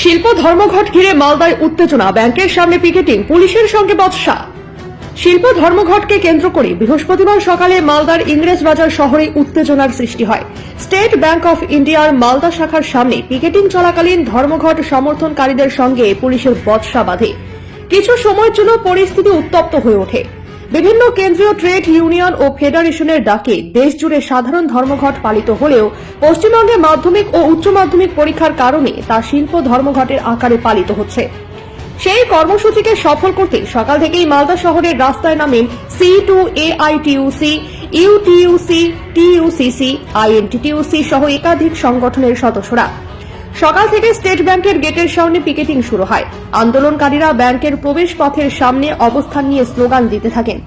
শিল্প ধর্মঘট ঘিরে মালদায় উত্তেজনা। ব্যাংকের সামনে পিকেটিং, পুলিশের সঙ্গে বচসা। শিল্প ধর্মঘটকে কেন্দ্র করে বৃহস্পতিবার সকালে মালদার ইংরেজ বাজার শহরে উত্তেজনার সৃষ্টি হয়। স্টেট ব্যাংক অফ ইন্ডিয়ার মালদা শাখার সামনে পিকেটিং চলাকালীন ধর্মঘট সমর্থনকারীদের সঙ্গে পুলিশের বচসা বাঁধে। কিছু সময়ের জন্য পরিস্থিতি উত্তপ্ত হয়ে ওঠে। বিভিন্ন কেন্দ্রীয় ট্রেড ইউনিয়ন ও ফেডারেশনের ডাকে দেশজুড়ে সাধারণ ধর্মঘট পালিত হলেও পশ্চিমবঙ্গে মাধ্যমিক ও উচ্চ মাধ্যমিক পরীক্ষার কারণে তা শিল্প ধর্মঘটের আকারে পালিত হচ্ছে। সেই কর্মসূচিকে সফল করতে সকাল থেকেই মালদা শহরের রাস্তায় নামেন CITU AITUC UTUC TUCC INTTUC সহ একাধিক সংগঠনের সদস্যরা। সকাল থেকে স্টেট ব্যাংকের গেটের সামনে পিকেটিং শুরু হয়। আন্দোলনকারীরা ব্যাংকের প্রবেশ পথের সামনে অবস্থান নিয়ে স্লোগান দিতে থাকেন।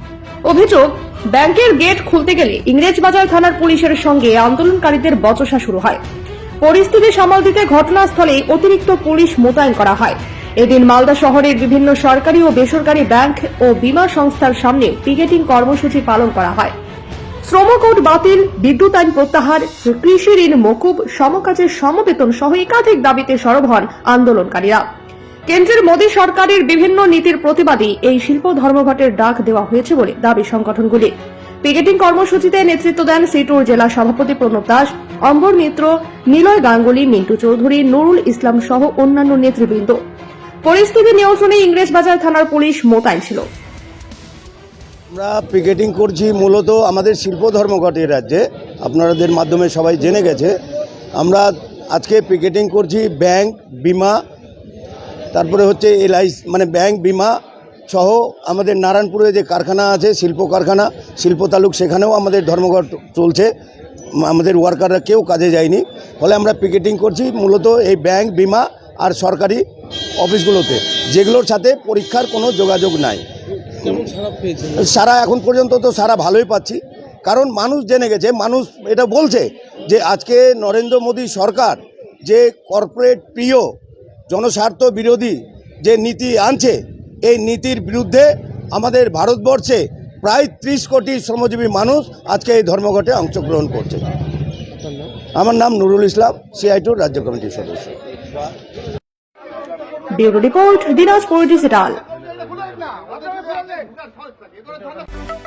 অভিযোগ, ব্যাংকের গেট খুলতে গেলে ইংরেজবাজার থানার পুলিশের সঙ্গে আন্দোলনকারীদের বচসা শুরু হয়। পরিস্থিতি সামাল দিতে ঘটনাস্থলে অতিরিক্ত পুলিশ মোতায়েন করা হয়। এদিন মালদা শহরের বিভিন্ন সরকারি ও বেসরকারি ব্যাংক ও বীমা সংস্থার সামনে পিকেটিং কর্মসূচি পালন করা হয়। শ্রমকোড বাতিল, বিদ্যুৎ আইন প্রত্যাহার, কৃষি ঋণ মকুব, সমকাজের সমবেতন সহ একাধিক দাবিতে সরব হন আন্দোলনকারীরা। কেন্দ্রের মোদী সরকারের বিভিন্ন নীতির প্রতিবাদী এই শিল্প ধর্মঘটের ডাক দেওয়া হয়েছে বলে দাবি সংগঠনগুলি। পিকেটিং কর্মসূচিতে নেতৃত্ব দেন সিটুর জেলা সভাপতি প্রণব দাস, অম্বর মিত্র, নিলয় গাঙ্গুলি, মিন্টু চৌধুরী, নুরুল ইসলাম সহ অন্যান্য নেতৃবৃন্দ। পরিস্থিতি নিয়ন্ত্রণে ইংরেজবাজার থানার পুলিশ মোতায়েন ছিল। আমরা পিকেটিং করছি মূলত আমাদের শিল্প ধর্মঘটের রাজ্যে। আপনাদের মাধ্যমে সবাই জেনে গেছে। আমরা আজকে পিকেটিং করছি ব্যাংক, বিমা, তারপরে হচ্ছে এলআইসি মানে ব্যাংক, বিমা সহ আমাদের নারায়ণপুরে যে কারখানা আছে, শিল্প কারখানা, শিল্প তালুক, সেখানেও আমাদের ধর্মঘট চলছে। আমাদের ওয়ার্কাররা কেউ কাজে যায়নি। ফলে আমরা পিকেটিং করছি মূলত এই ব্যাংক, বিমা আর সরকারি অফিসগুলোতে যেগুলোর সাথে পরীক্ষার কোনো যোগাযোগ নাই। সারা এখন পর্যন্ত তো সারা ভালোই পাচ্ছি। কারণ মানুষ জেনে গেছে মানুষ এটা বলছে যে আজকে নরেন্দ্র মোদী সরকার যে কর্পোরেট প্রিয় জনস্বার্থ বিরোধী যে নীতি আনছে এই নীতির বিরুদ্ধে আমাদের ভারতবর্ষে প্রায় ত্রিশ কোটি শ্রমজীবী মানুষ আজকে এই ধর্মঘটে অংশগ্রহণ করছে। আমার নাম নুরুল ইসলাম সিআইটুর রাজ্য কমিটির সদস্য। Bureau report Dinajpur digital.